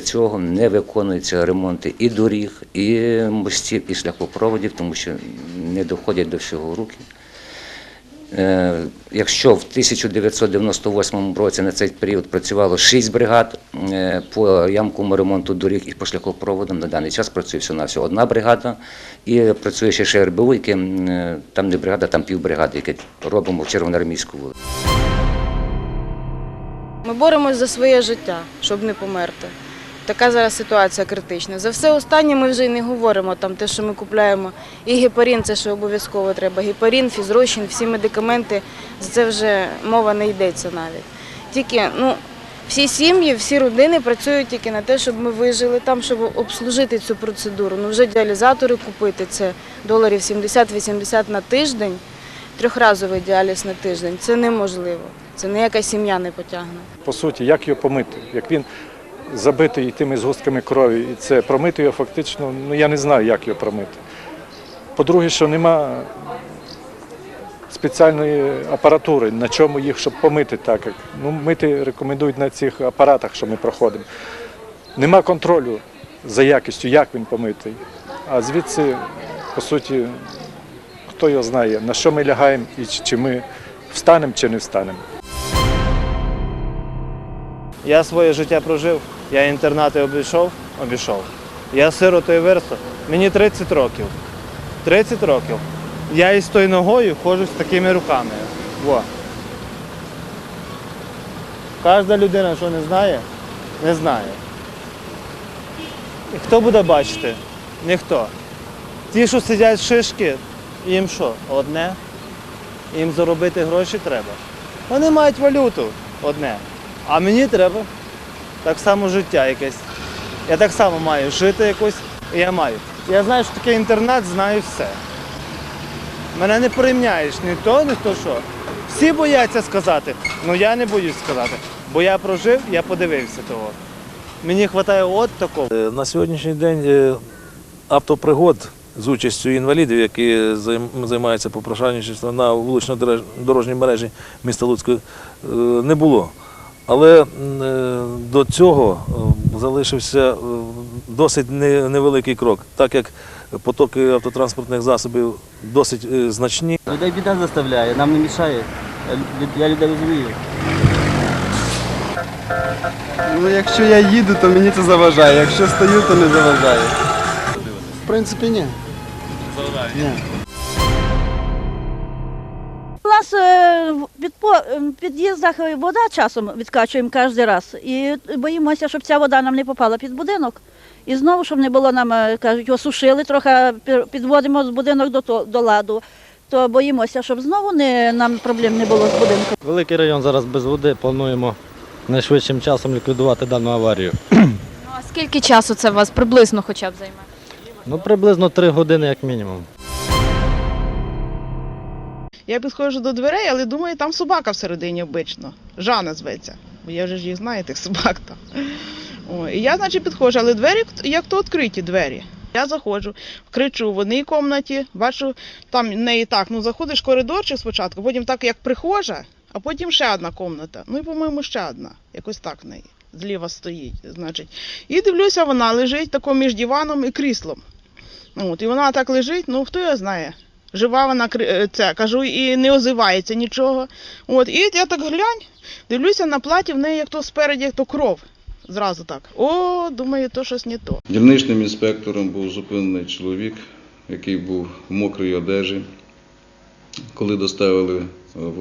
Цього не виконуються ремонти і доріг, і мостів, і шляхопроводів, тому що не доходять до всього руки. Е, Якщо в 1998 році на цей період працювало 6 бригад е, по ямковому ремонту доріг і по шляхопроводам, на даний час працює всього всього одна бригада, і працює ще ще РБУ, яке е, там не бригада, там півбригади, яке робимо в Червоноармійську вулицю. Ми боремось за своє життя, щоб не померти. Така зараз ситуація критична. За все останнє ми вже й не говоримо. Там те, що ми купляємо, і гепарин, це що обов'язково треба. Гепарин, фізрозчин, всі медикаменти, за це вже мова не йдеться навіть. Тільки ну, всі сім'ї, всі родини працюють тільки на те, щоб ми вижили там, щоб обслужити цю процедуру. Ну вже діалізатори купити це доларів 70-80 на тиждень, трьохразовий діаліз на тиждень. Це неможливо. Це ніяка сім'я не потягне. По суті, як його помити? Як він забитий тими згустками крові, і це промити його фактично, ну я не знаю, як його промити. По-друге, що нема спеціальної апаратури, на чому їх, щоб помити так. Як, ну, мити рекомендують на цих апаратах, що ми проходимо. Нема контролю за якістю, як він помитий. А звідси, по суті, хто його знає, на що ми лягаємо і чи- ми встанемо, чи не встанемо. Я своє життя прожив, я інтернати обійшов, обійшов. Я сиротою виросту. Мені 30 років. 30 років. Я із тою ногою ходжу з такими руками. Во. Кожна людина, що не знає, не знає. І хто буде бачити? Ніхто. Ті, що сидять шишки, їм що? Одне. Їм заробити гроші треба. Вони мають валюту одне. А мені треба так само життя якесь. Я так само маю жити якось, і я маю. Я знаю, що таке інтернат, знаю все. Мене не порівняєш ні то, ні то що. Всі бояться сказати, ну я не боюсь сказати, бо я прожив, я подивився того. Мені вистачає от такого. Е, На сьогоднішній день е, автопригод з участю інвалідів, які займаються попрошайничеством на вулично-дорожній мережі міста Луцька, е, не було. Але е, до цього е, залишився е, досить невеликий крок, так як потоки автотранспортних засобів досить значні. Людей біда заставляє, нам не мішає. Я людей розумію. Ну, якщо я їду, то мені це заважає. Якщо стою, то не заважає. В принципі, ні. Ні. У нас е, в е, в під'їздах вода часом відкачуємо кожен раз. І боїмося, щоб ця вода нам не попала під будинок. І знову, щоб не було нам, е, кажуть, осушили, трохи підводимо з будинок до, до ладу. То боїмося, щоб знову не, нам проблем не було з будинком. Великий район зараз без води. Плануємо найшвидшим часом ліквідувати дану аварію. Ну, а скільки часу це вас приблизно хоча б займе? Ну, приблизно три години як мінімум. Я підходжу до дверей, але думаю, там собака всередині обично. Жана зветься. Бо я вже ж їх знаю, тих собак там. О, і я, значить, підходжу, але двері як то відкриті двері. Я заходжу, кричу в одній кімнаті, бачу, там в неї так, ну заходиш в коридорчик спочатку, потім так як прихожа, а потім ще одна кімната. Ну і, по-моєму, ще одна. Якось так в неї. Зліва стоїть, значить. І дивлюся, вона лежить тако між диваном і кріслом. От, і вона так лежить, ну хто його знає. Жива вона е, це, кажу, і не озивається нічого. От, і я так глянь, дивлюся на платі, в неї як то спереді, як то кров. Зразу так. О, думаю, то щось не то. Дільничним інспектором був зупинений чоловік, який був в мокрій одежі. Коли доставили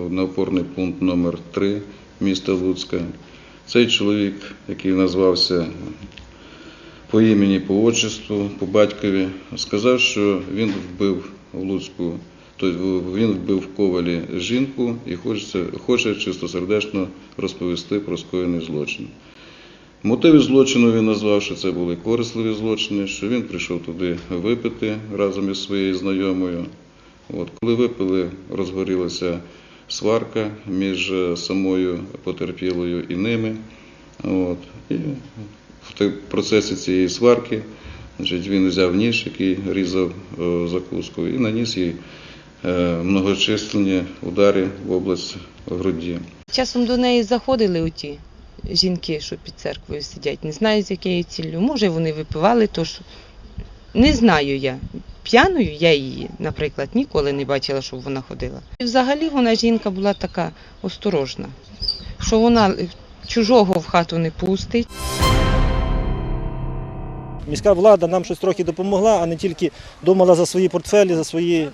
на опорний пункт номер 3 міста Луцька, цей чоловік, який назвався по імені, по отчеству, по батькові, сказав, що він вбив в Луцьку, тобто він вбив в ковалі жінку і хоче, хоче чистосердечно розповісти про скоєний злочин. Мотиви злочину він назвав, що це були корисливі злочини, що він прийшов туди випити разом із своєю знайомою. От, коли випили, розгорілася сварка між е, самою потерпілою і ними. От, і в процесі цієї сварки значить, він взяв ніж, який різав е, закуску, і наніс їй е, многочисленні удари в область груді. Часом до неї заходили оті жінки, що під церквою сидять, не знаю, з якою ціллю. Може, вони випивали, то що не знаю я. П'яною я її, наприклад, ніколи не бачила, щоб вона ходила. І взагалі вона жінка була така осторожна, що вона чужого в хату не пустить. Міська влада нам щось трохи допомогла, а не тільки думала за свої портфелі, за свої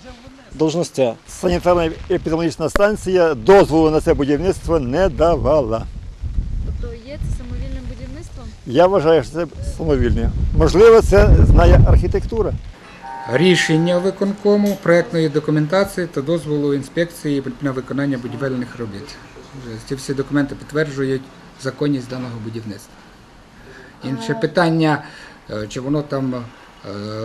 должностя. Санітарна епідеміологічна станція дозволу на це будівництво не давала. Тобто є це самовільним будівництвом? Я вважаю, що це самовільне. Можливо, це знає архітектура. Рішення виконкому, проектної документації та дозволу інспекції на виконання будівельних робіт. Ці всі документи підтверджують законність даного будівництва. Інше питання, е, чи воно там е,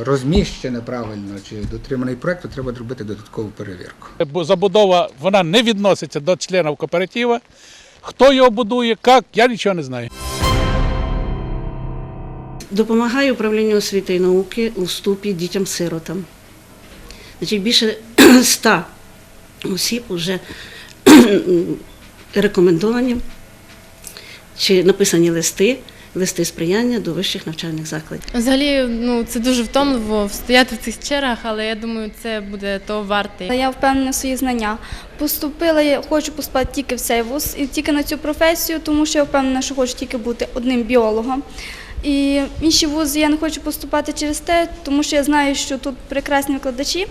розміщене правильно, чи дотриманий проект, то треба зробити додаткову перевірку. Бо забудова вона не відноситься до членів кооперативу. Хто його будує, як, я нічого не знаю. Допомагаю управлінню освіти і науки у вступі дітям-сиротам. Значить, більше ста осіб вже рекомендовані чи написані листи, листи сприяння до вищих навчальних закладів. Взагалі, ну це дуже втомливо стояти в цих чергах, але я думаю, це буде того варте. Я впевнена в свої знання. Поступила, я хочу поступати тільки в цей вуз і тільки на цю професію, тому що я впевнена, що хочу тільки бути одним біологом. І інші вузи я не хочу поступати через те, тому що я знаю, що тут прекрасні викладачі.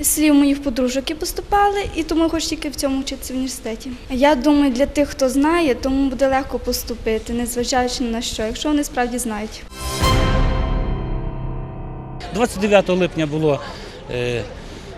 Слів моїх подружок і поступали, і тому я хочу тільки в цьому вчитися в університеті. Я думаю, для тих, хто знає, тому буде легко поступити, незважаючи на що, якщо вони справді знають. 29 липня було е,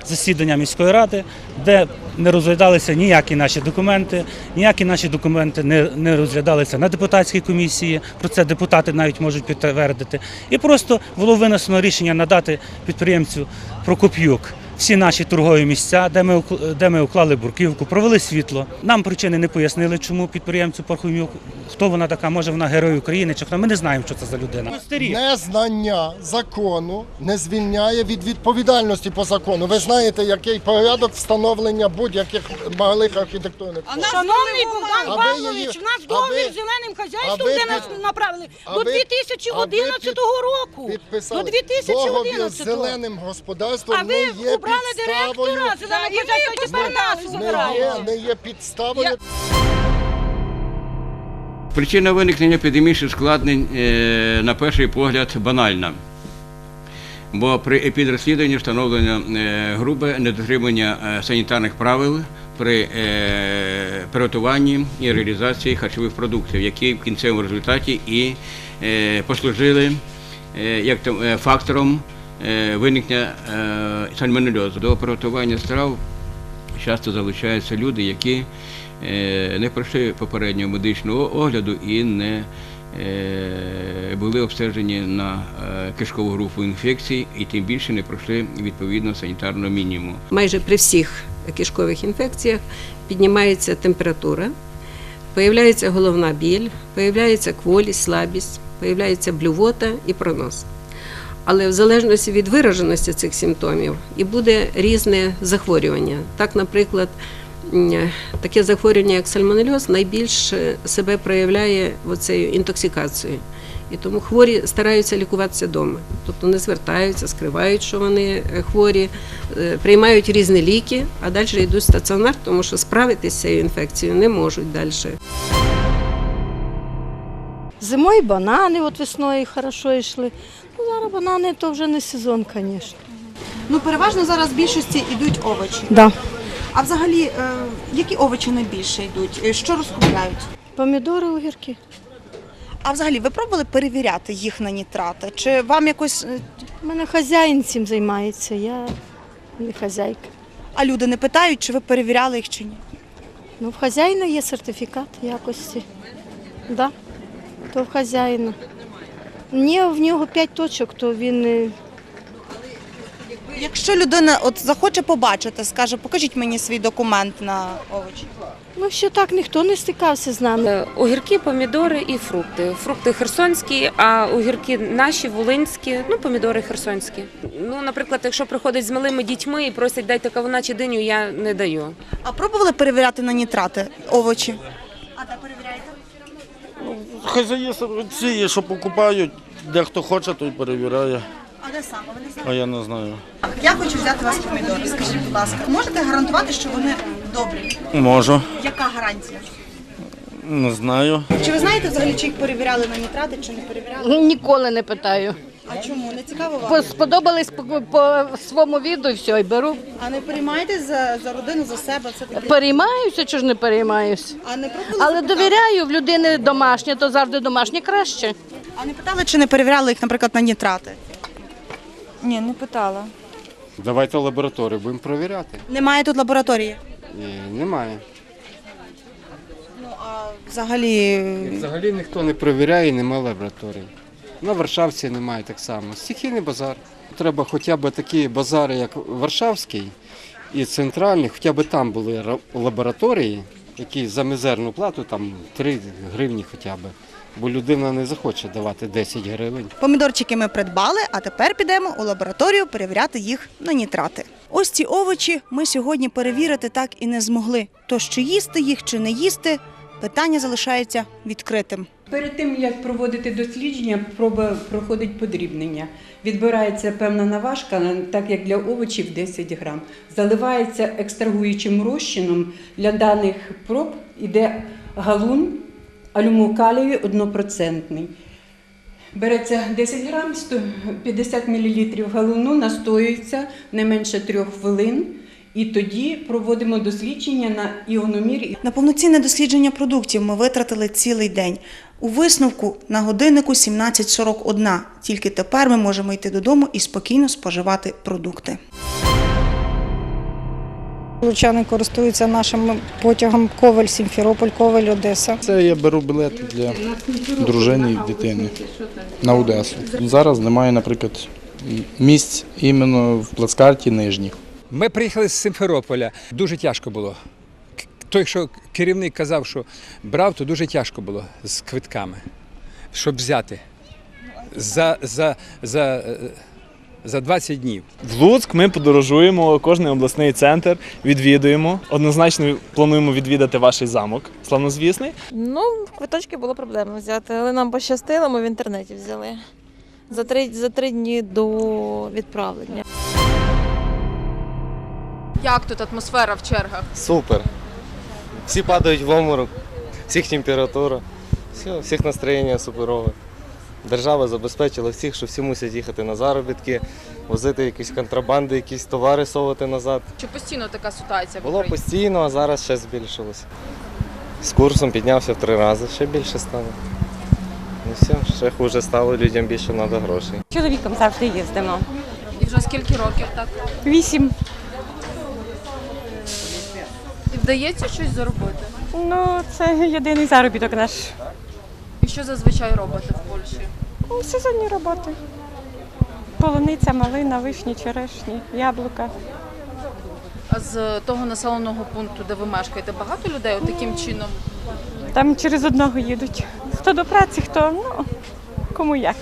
засідання міської ради, де не розглядалися ніякі наші документи, ніякі наші документи не, не розглядалися на депутатській комісії. Про це депутати навіть можуть підтвердити. І просто було винесено рішення надати підприємцю Прокоп'юк всі наші торгові місця, де ми укл- де ми уклали бурківку, провели світло. Нам причини не пояснили, чому підприємцю Пархомюк, хто вона така, може вона герой України чи хто. Ми не знаємо, що це за людина. Незнання закону не звільняє від відповідальності по закону. Ви знаєте, який порядок встановлення будь-яких малих архітектурних форм. Шановний Богдан Павлович, в нас а договір ви- з зеленим хазяйством, де нас направили а до ви- 2011 року. До Договір з 2011 зеленим господарством А не ви є підставою. директора зеленого хазяйства, і тепер нас не є, не є підставою. Причина виникнення епідемічних складнень, е, на перший погляд, банальна. Бо при епідрозслідуванні встановлено е, грубе недотримання е, санітарних правил при е, приготуванні і реалізації харчових продуктів, які в кінцевому результаті і е, послужили е, як е, фактором виникнення е, сальмонельозу. До приготування страв часто залучаються люди, які е, не пройшли попереднього медичного огляду і не е, були обстежені на е, кишкову групу інфекцій, і тим більше не пройшли відповідно санітарного мінімуму. майже при всіх кишкових інфекціях піднімається температура, появляється головна біль, появляється кволість, слабість, появляється блювота і пронос. Але в залежності від вираженості цих симптомів і буде різне захворювання. Так, наприклад, таке захворювання, як сальмонельоз, найбільше себе проявляє оцею інтоксикацією. І тому хворі стараються лікуватися вдома. Тобто не звертаються, скривають, що вони е, хворі, е, приймають різні ліки, а далі йдуть в стаціонар, тому що справитися з цією інфекцією не можуть далі. Зимою банани, от весною хорошо йшли. Ну, зараз банани то вже не сезон, звісно. Ну, переважно зараз в більшості йдуть овочі. Да. А взагалі, е, які овочі найбільше йдуть? Е, Що розкупляють? Помідори, огірки. А взагалі, ви пробували перевіряти їх на нітрати? Чи вам якось. е, У мене хазяїн цим займається, я не хазяйка. А люди не питають, чи ви перевіряли їх чи ні? Ну, в хазяїна є сертифікат якості. Да, то в хазяїна. Ні, в нього п'ять точок, то він е, Якщо людина от захоче побачити, скаже, покажіть мені свій документ на овочі. Ну, ще так ніхто не стикався з нами. Огірки, помідори і фрукти. Фрукти херсонські, а огірки наші, волинські, ну помідори херсонські. Ну, наприклад, якщо приходять з малими дітьми і просять дайте кавуна чи диню, я не даю. А пробували перевіряти на нітрати овочі? Хазяї ці є, що покупають, дехто хоче, той перевіряє. А де саме? Ви не знаєте? А я не знаю. Я хочу взяти у вас помідори. Скажіть, будь ласка, можете гарантувати, що вони добрі? Можу. Яка гарантія? Не знаю. Чи ви знаєте взагалі, чи їх перевіряли на нітрати, чи не перевіряли? Ніколи не питаю. А чому? Не цікаво По- вам? Сподобались по, по своєму віду і все, і беру. А не переймаєтесь за, за родину, за себе? Все таки? Переймаюся чи ж не переймаюся. А не пробували Але запитати? довіряю в людини домашнє, то завжди домашнє краще. А не питали, чи не перевіряли їх, наприклад, на нітрати? Ні, не питала. Давайте лабораторію, будемо перевіряти. Немає тут лабораторії. Ні, немає. Ну а взагалі. Взагалі ніхто не перевіряє, і немає лабораторії. На Варшавці немає так само. Стихійний базар. Треба хоча б такі базари, як Варшавський і центральний, хоча б там були лабораторії, які за мізерну плату, там 3 гривні хоча б. Бо людина не захоче давати 10 гривень. Помідорчики ми придбали, а тепер підемо у лабораторію перевіряти їх на нітрати. Ось ці овочі ми сьогодні перевірити так і не змогли. Тож чи їсти їх, чи не їсти, питання залишається відкритим. Перед тим як проводити дослідження, проба проходить подрібнення. Відбирається певна наважка, так як для овочів 10 грам. Заливається екстрагуючим розчином. Для даних проб іде галун алюмокалію однопроцентний. Береться 10 грам, 150 мл галуну, настоюється не менше 3 хвилин. І тоді проводимо дослідження на іономір. На повноцінне дослідження продуктів ми витратили цілий день. У висновку на годиннику 17.41. Тільки тепер ми можемо йти додому і спокійно споживати продукти. Лучани користуються нашим потягом Коваль Сімферополь, Коваль Одеса. Це я беру білети для дружини і дитини на Одесу. Зараз немає, наприклад, місць іменно в плацкарті нижніх. Ми приїхали з Симферополя. Дуже тяжко було. Той, що керівник казав, що брав, то дуже тяжко було з квитками, щоб взяти за, за, за, е, за 20 днів. В Луцьк ми подорожуємо, кожний обласний центр відвідуємо. Однозначно плануємо відвідати ваш замок, славнозвісний. Ну, квиточки було проблемно взяти, але нам пощастило, ми в інтернеті взяли. За три, за три дні до відправлення. Як тут атмосфера в чергах? Супер. Всі падають в оморок, всіх температура, все, всіх настроєння суперове. Держава забезпечила всіх, що всі мусять їхати на заробітки, возити якісь контрабанди, якісь товари совати назад. Чи постійно така ситуація в Було Україні? постійно, а зараз ще збільшилося. З курсом піднявся в три рази, ще більше стало. Ну все, ще хуже стало, людям більше треба грошей. Чоловіком завжди їздимо. І вже скільки років так? Вісім. Вдається щось заробити? Ну, це єдиний заробіток наш. І що зазвичай робите в Польщі? Ну, Сезонні роботи. Полуниця, малина, вишні, черешні, яблука. А з того населеного пункту, де ви мешкаєте, багато людей от таким чином? Там через одного їдуть. Хто до праці, хто ну, кому як.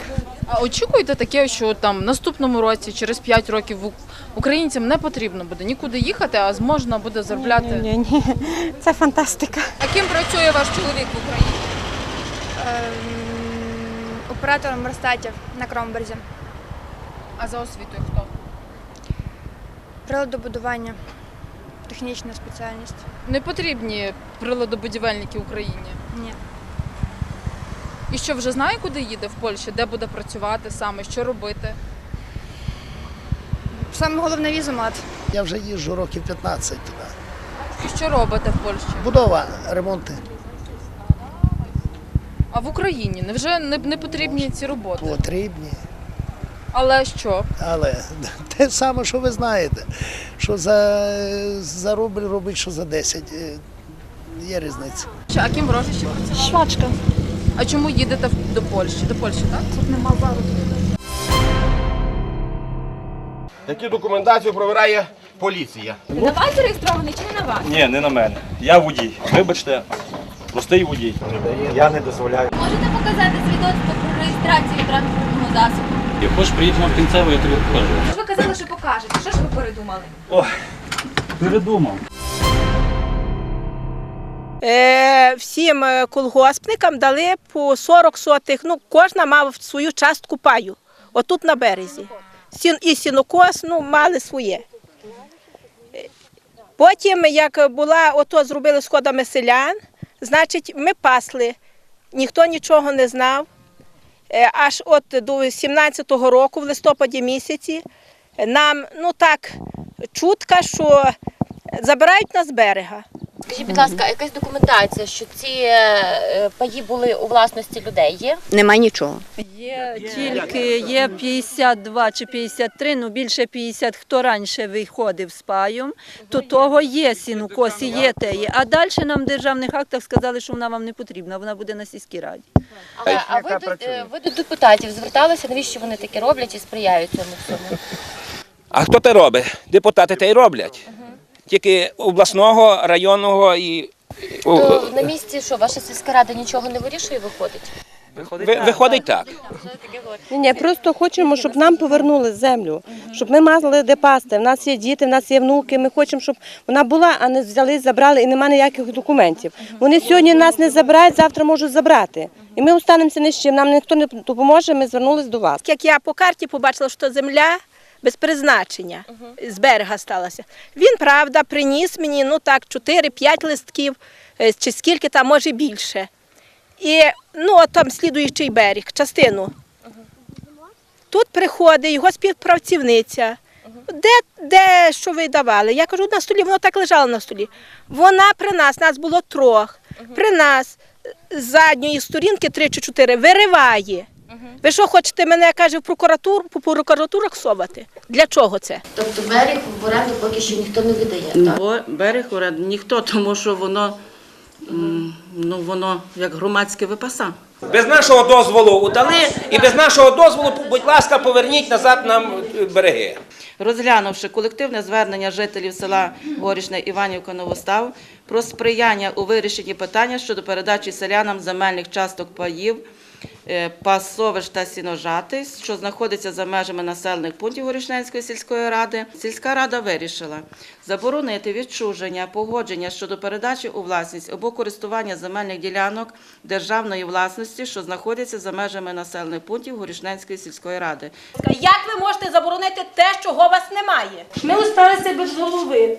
А очікуєте таке, що там в наступному році, через 5 років, українцям не потрібно буде нікуди їхати, а зможна буде заробляти? Ні, ні, ні. Це фантастика. А ким працює ваш чоловік в Україні? Оператором Росстатів на Кромберзі. А за освітою хто? Приладобудування. Технічна спеціальність. Не потрібні приладобудівельники в Україні. Ні. І що вже знає, куди їде в Польщі, де буде працювати саме, що робити? Саме головне візумат. Я вже їжджу років 15 туди. Що робите в Польщі? Будова, ремонти. А в Україні невже не, не потрібні ці роботи? Потрібні. Але що? Але те саме, що ви знаєте, що за, за рубль робить, що за 10. Е, Є різниця. Що, а ким гроші ще працювати? Швачка. А чому їдете в- до Польщі? До Польщі, так? Тут нема заробітку. Яку документацію провіряє поліція? На вас зареєстрований чи не на вас? Ні, не на мене. Я водій. Вибачте, простий водій. Я не дозволяю. Можете показати свідоцтво про реєстрацію транспортного засобу? Як хочеш, приїдемо в кінцеву, я тобі покажу. Ви казали, що покажете. Що ж ви передумали? Ой, передумав. Е, всім е, колгоспникам дали по 40 сотих, ну кожна мав свою частку паю, отут на березі. Сін, і сінокос ну, мали своє. Потім, як була, ото зробили сходами селян, значить, ми пасли, ніхто нічого не знав. Е, Аж от до 17-го року, в листопаді місяці, нам ну так чутка, що забирають нас з берега. Скажіть, будь ласка, якась документація, що ці е, паї були у власності людей є? Немає нічого. Є тільки є 52 чи 53, ну більше 50, хто раніше виходив з паєм, то того є сінокосі, є теє. А далі нам в державних актах сказали, що вона вам не потрібна, вона буде на сільській раді. Але а ви, до- е, ви до депутатів зверталися, навіщо вони таке роблять і сприяють цьому всьому? А хто те робить? Депутати те й роблять. Тільки обласного, районного і То на місці, що ваша сільська рада нічого не вирішує, виходить? ви- виходить так. Ні, ні, просто хочемо, щоб нам повернули землю, щоб ми мали де пасти. В нас є діти, в нас є внуки. Ми хочемо, щоб вона була, а не взяли, забрали і немає ніяких документів. Вони сьогодні нас не забирають, завтра можуть забрати. І ми останемося ні з чим. Нам ніхто не допоможе. Ми звернулися до вас. Як я по карті побачила, що земля без призначення з берега сталася. Він, правда, приніс мені ну так 4-5 листків, е, чи скільки там, може більше. І ну, от там слідуючий берег, частину. Тут приходить його співпрацівниця. Де, де що ви давали? Я кажу, на столі, воно так лежало на столі. Вона при нас, нас було трьох, при нас з задньої сторінки три чи чотири вириває. Ви що хочете мене каже в прокуратуру по прокуратурах совати? Для чого це? Тобто берег в оренду поки що ніхто не видає. так? Бо берег оренди ніхто, тому що воно, м, ну, воно як громадське випаса. Без нашого дозволу удали і без нашого дозволу, будь ласка, поверніть назад нам е, береги. Розглянувши колективне звернення жителів села Горішне Іванівка Новостав про сприяння у вирішенні питання щодо передачі селянам земельних часток паїв пасовищ та сіножати, що знаходиться за межами населених пунктів Горішненської сільської ради, сільська рада вирішила заборонити відчуження, погодження щодо передачі у власність або користування земельних ділянок державної власності, що знаходяться за межами населених пунктів Горішненської сільської ради. Як ви можете заборонити те, чого у вас немає? Ми осталися без голови.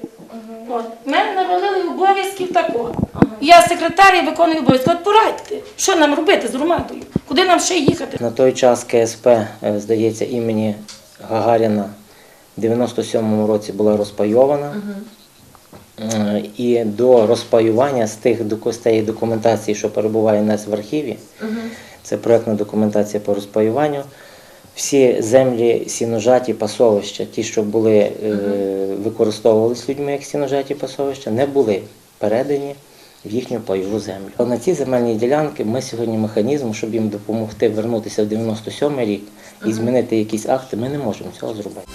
От. Мене навалили обов'язків такого. Я секретар і виконую обов'язки. От порадьте, що нам робити з громадою? Куди нам ще їхати? На той час КСП, е, здається, імені Гагаріна в 97-му році була розпайована. Е, І до розпаювання з тих з тієї документації, що перебуває у нас в архіві, це проєктна документація по розпаюванню. Всі землі сіножаті пасовища, ті, що були, е, використовувалися людьми як сіножаті пасовища, не були передані в їхню пайову землю. На ці земельні ділянки ми сьогодні механізм, щоб їм допомогти вернутися в 97 рік і змінити якісь акти, ми не можемо цього зробити.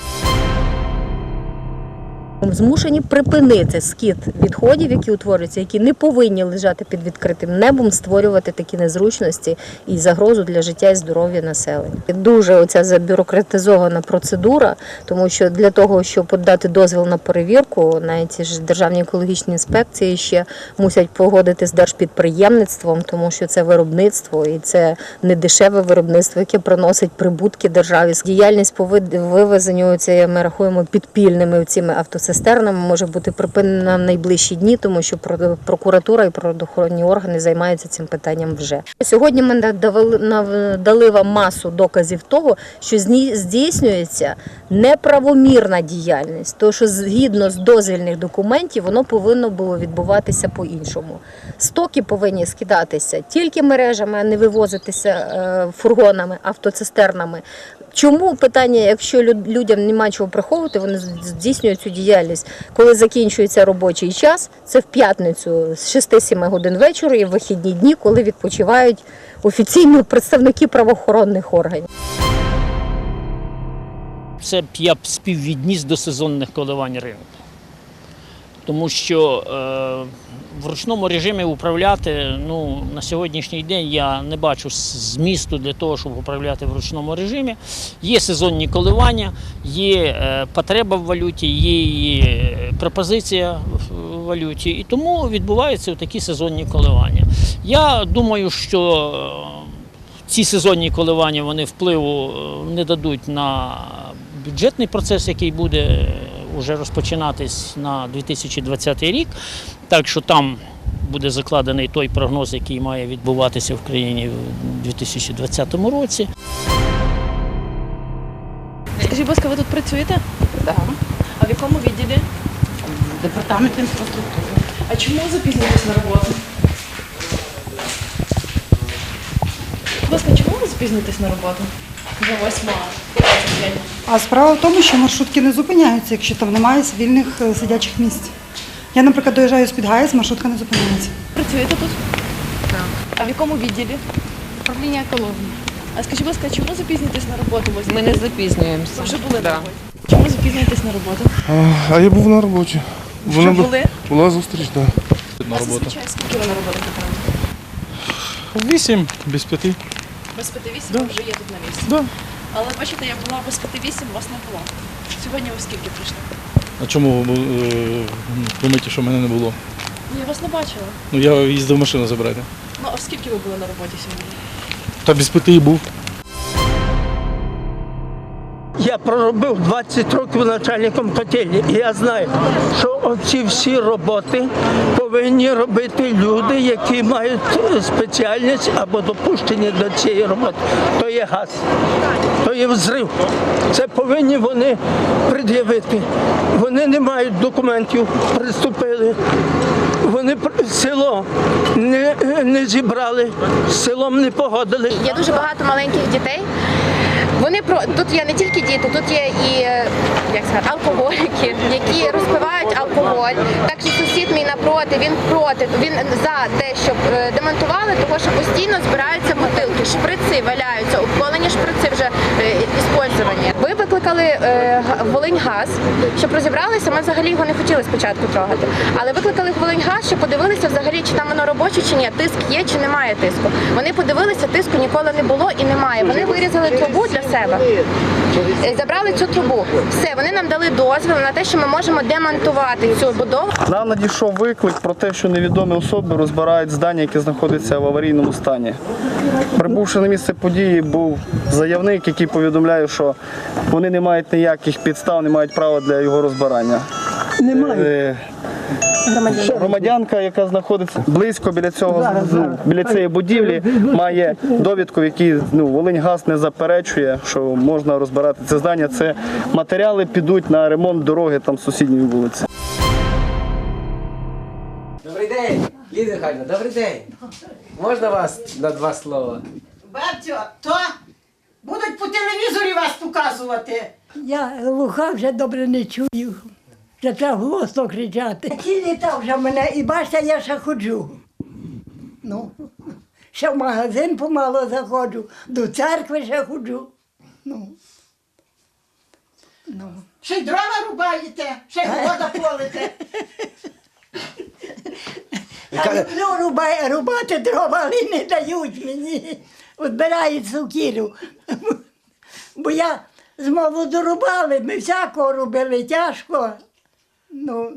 Змушені припинити скид відходів, які утворюються, які не повинні лежати під відкритим небом, створювати такі незручності і загрозу для життя і здоров'я населення. Дуже оця забюрократизована процедура, тому що для того, щоб подати дозвіл на перевірку, навіть ж державні екологічні інспекції ще мусять погодити з держпідприємництвом, тому що це виробництво і це не дешеве виробництво, яке приносить прибутки державі. Діяльність по вивезенню це ми рахуємо підпільними цими автосистемами може бути припинена в найближчі дні, тому що прокуратура і правоохоронні органи займаються цим питанням вже. Сьогодні ми надали вам масу доказів того, що здійснюється неправомірна діяльність, тому що згідно з дозвільних документів воно повинно було відбуватися по-іншому. Стоки повинні скидатися тільки мережами, а не вивозитися е, фургонами, автоцистернами. Чому питання, якщо людям немає чого приховувати, вони здійснюють цю діяльність, коли закінчується робочий час, це в п'ятницю з 6-7 годин вечора і в вихідні дні, коли відпочивають офіційні представники правоохоронних органів. Це я б співвідніс до сезонних коливань ринку. Тому що е, в ручному режимі управляти ну, на сьогоднішній день я не бачу змісту для того, щоб управляти в ручному режимі. Є сезонні коливання, є е, потреба в валюті, є е, пропозиція в- валюті, і тому відбуваються такі сезонні коливання. Я думаю, що е, ці сезонні коливання вони впливу не дадуть на бюджетний процес, який буде вже розпочинатись на 2020 рік. Так що там буде закладений той прогноз, який має відбуватися в країні в 2020 році. Скажіть, будь ласка, ви тут працюєте? Так. А в якому відділі? Департамент інфраструктури. А чому запізнюєтесь на роботу? Будь ласка, чому ви запізнюєтесь на роботу? Вже восьма. 25. А справа в тому, що маршрутки не зупиняються, якщо там немає вільних е, сидячих місць. Я, наприклад, доїжджаю з Підгаєць, маршрутка не зупиняється. Працюєте тут? Так. А в якому відділі? Управління екології. А скажіть, будь ласка, чому запізнюєтесь на роботу? Ми не запізнюємося. Ви вже були на роботі. Чому запізнюєтесь на роботу? А, а я був на роботі. Вже були? Була зустріч, так. А зазвичай скільки ви на роботі потрапили? Вісім, без п'яти. Без 5-8 ви вже є тут на місці. Да. Але бачите, я була без 5-8, вас не було. Сьогодні ви скільки прийшли? А чому ви думаєте, що мене не було? Ну, я вас не бачила. Ну я їздив машину забрати. Ну, а скільки ви були на роботі сьогодні? Та без п'яти і був. Я проробив 20 років начальником котельні, і я знаю, що оці всі роботи повинні робити люди, які мають спеціальність або допущені до цієї роботи. То є газ, то є взрив. Це повинні вони пред'явити. Вони не мають документів, приступили. Вони село не, не зібрали, з селом не погодили. Є дуже багато маленьких дітей. Вони про тут є не тільки діти, тут є і е, як сказати, алкоголіки, які розпивають алкоголь. Так що сусід мій напроти, він проти, він за те, щоб е, демонтували, тому що постійно збираються бутилки, шприци валяються, обколені шприци вже е, іспользовані. Ви викликали е, га- Волиньгаз, щоб розібралися. Ми взагалі його не хотіли спочатку трогати. Але викликали Волиньгаз, щоб подивилися взагалі, чи там воно робоче, чи ні, тиск є, чи немає тиску. Вони подивилися, тиску ніколи не було і немає. Вони вирізали трубу для себе. Е, Забрали цю трубу. Все, вони нам дали дозвіл на те, що ми можемо демонтувати цю будову. Нам надійшов виклик про те, що невідомі особи розбирають здання, яке знаходиться в аварійному стані. Прибувши на місце події, був заявник, який повідомляє, що вони не мають ніяких підстав, не мають права для його розбирання. Немає. Громадянка, яка знаходиться близько біля цього ну, біля цієї будівлі, має довідку, в якій ну, Волиньгаз не заперечує, що можна розбирати це здання. Це матеріали підуть на ремонт дороги там сусідньої вулиці. Добрий день, Лідія Михайлівна, добрий день. Можна вас на два слова? Бабцю, то будуть по телевізорі вас показувати. Я глуха вже добре не чую. Вже треба голосно кричати. Ті літа вже мене, і бачите, я ще ходжу. Ну, ще в магазин помало заходжу, до церкви ще ходжу. Ну. Ну. Ще й дрова рубаєте, ще й вода полите. Я люблю руба- рубати дрова, але не дають мені. От Збирають сукіру. Бо я з молоду рубали, ми всякого робили тяжко. Ну,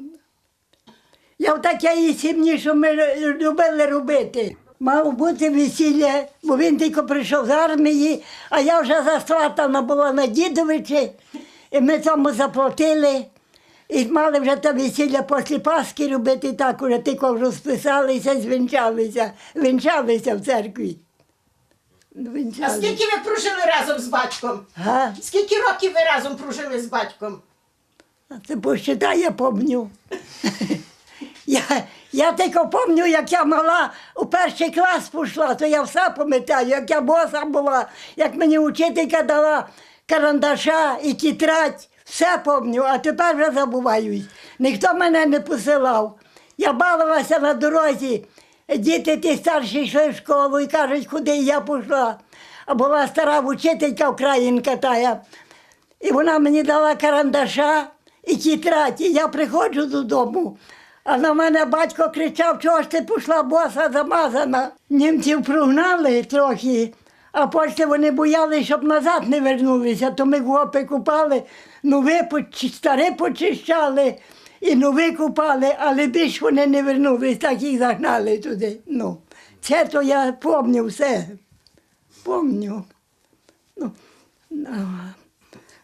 я в такій сім'ї, що ми любили робити. Мав бути весілля, бо він тільки прийшов з армії, а я вже засватана була на дідовичі, і ми тому заплатили. І мали вже те весілля після Пасхи робити, так уже тільки розписалися звінчалися. Вінчалися в церкві. А скільки ви прожили разом з батьком? Га? Скільки років ви разом прожили з батьком? Це посчитай, я помню. Я, я тільки пам'ятаю, як я мала у перший клас пішла, то я все пам'ятаю, як я боса була, як мені учителька дала карандаша і тетрадь, все пам'ятаю, а тепер вже забуваю. Ніхто мене не посилав. Я бавилася на дорозі, діти ті старші йшли в школу і кажуть, куди я пішла. А була стара учителька українка тая. І вона мені дала карандаша і тетрадь, я приходжу додому. А на мене батько кричав, чого ж ти пішла боса замазана. Німців прогнали трохи, а потім вони боялися, щоб назад не вернулися. То ми гопи купали, нові старі почищали і ну викупали, але більш вони не вернулись, так їх загнали туди. Ну, це то я пам'ятаю все. Ну, ну,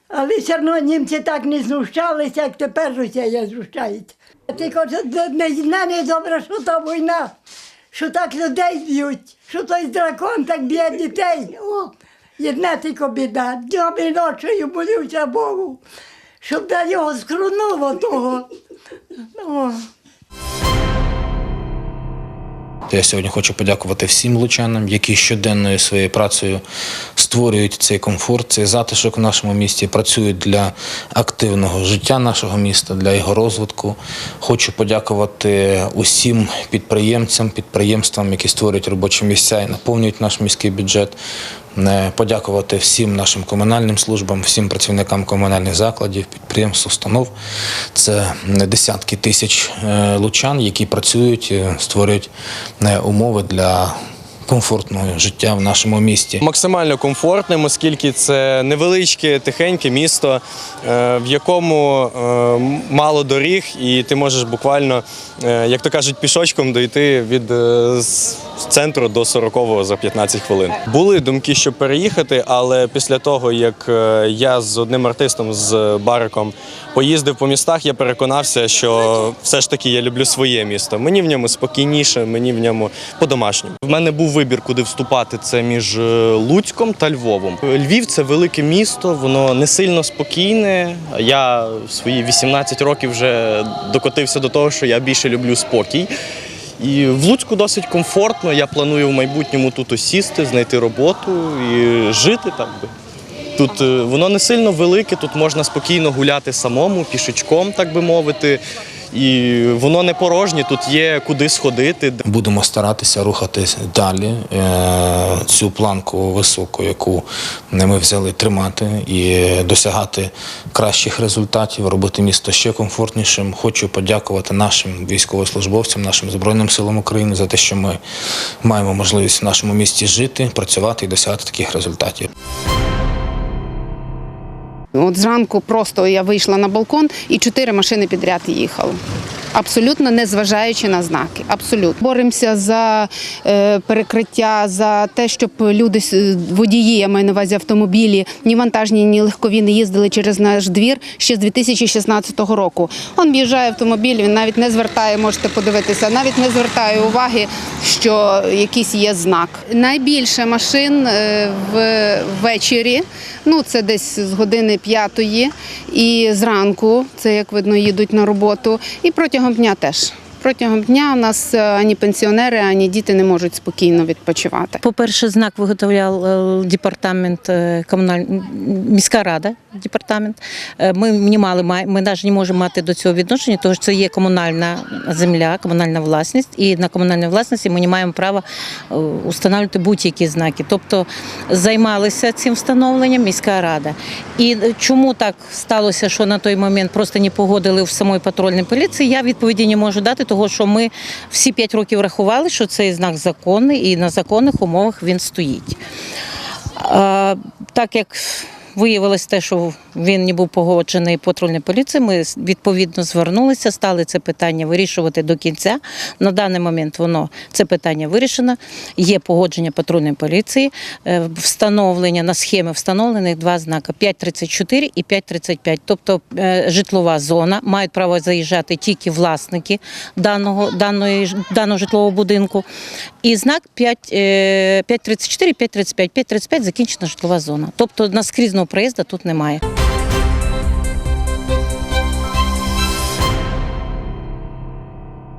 але все одно німці так не знущалися, як тепер Росія знущається. Тільки не мене добре, що та війна, що так людей б'ють, що той дракон так б'є дітей. О, єдна тільки біда. Днем і ночою молюся Богу, щоб на його скрунуло того. Я сьогодні хочу подякувати всім лучанам, які щоденною своєю працею створюють цей комфорт, цей затишок в нашому місті, працюють для активного життя нашого міста, для його розвитку. Хочу подякувати усім підприємцям, підприємствам, які створюють робочі місця і наповнюють наш міський бюджет. Подякувати всім нашим комунальним службам, всім працівникам комунальних закладів, підприємств, установ. Це десятки тисяч е, лучан, які працюють, е, створюють е, умови для комфортного життя в нашому місті. Максимально комфортним, оскільки це невеличке, тихеньке місто, е, в якому е, мало доріг, і ти можеш буквально, е, як то кажуть, пішочком дойти від центру до 40-го за 15 хвилин. Були думки, щоб переїхати, але після того, як я з одним артистом з Бариком поїздив по містах, я переконався, що все ж таки я люблю своє місто. Мені в ньому спокійніше, мені в ньому по-домашньому. В мене був вибір, куди вступати. Це між е, Луцьком та Львовом. Львів це велике місто, воно не сильно спокійне. Я в свої 18 років вже докотився до того, що я більше люблю спокій. І в Луцьку досить комфортно. Я планую в майбутньому тут осісти, знайти роботу і жити так би. Тут е, воно не сильно велике, тут можна спокійно гуляти самому, пішечком, так би мовити. І воно не порожнє, тут є куди сходити. Будемо старатися рухатись далі. е, Цю планку високу, яку ми взяли тримати і досягати кращих результатів, робити місто ще комфортнішим. Хочу подякувати нашим військовослужбовцям, нашим збройним силам України за те, що ми маємо можливість в нашому місті жити, працювати і досягати таких результатів. От зранку просто я вийшла на балкон і чотири машини підряд їхали. Абсолютно не зважаючи на знаки. Абсолютно боремося за е, перекриття, за те, щоб люди водії, я маю на увазі автомобілі, ні вантажні, ні легкові не їздили через наш двір ще з 2016 року. Он в'їжджає автомобіль, він навіть не звертає, можете подивитися, навіть не звертає уваги, що якийсь є знак. Найбільше машин е, ввечері, ну це десь з години п'ятої, і зранку, це як видно, їдуть на роботу, і протягом дня теж. Протягом дня у нас е, ані пенсіонери, ані діти не можуть спокійно відпочивати. По-перше, знак виготовляв е, департамент е, комуналь... міська рада. Департамент. Ми не мали ми навіть не можемо мати до цього відношення, тому що це є комунальна земля, комунальна власність, і на комунальній власності ми не маємо права встановлювати будь-які знаки. Тобто займалися цим встановленням міська рада. І чому так сталося, що на той момент просто не погодили в самої патрульній поліції, я відповіді не можу дати, того що ми всі п'ять років рахували, що цей знак законний і на законних умовах він стоїть. Так як виявилось те, що він не був погоджений патрульною поліцією, ми відповідно звернулися, стали це питання вирішувати до кінця. На даний момент воно це питання вирішено. Є погодження патрульної поліції, е, встановлення на схемі встановлених два знаки 5.34 і 5.35. Тобто е, житлова зона мають право заїжджати тільки власники даного, даної, даного житлового будинку. І знак 5, е, 5.34, 5.35. 5.35 закінчена житлова зона. Тобто наскрізного проїзду тут немає.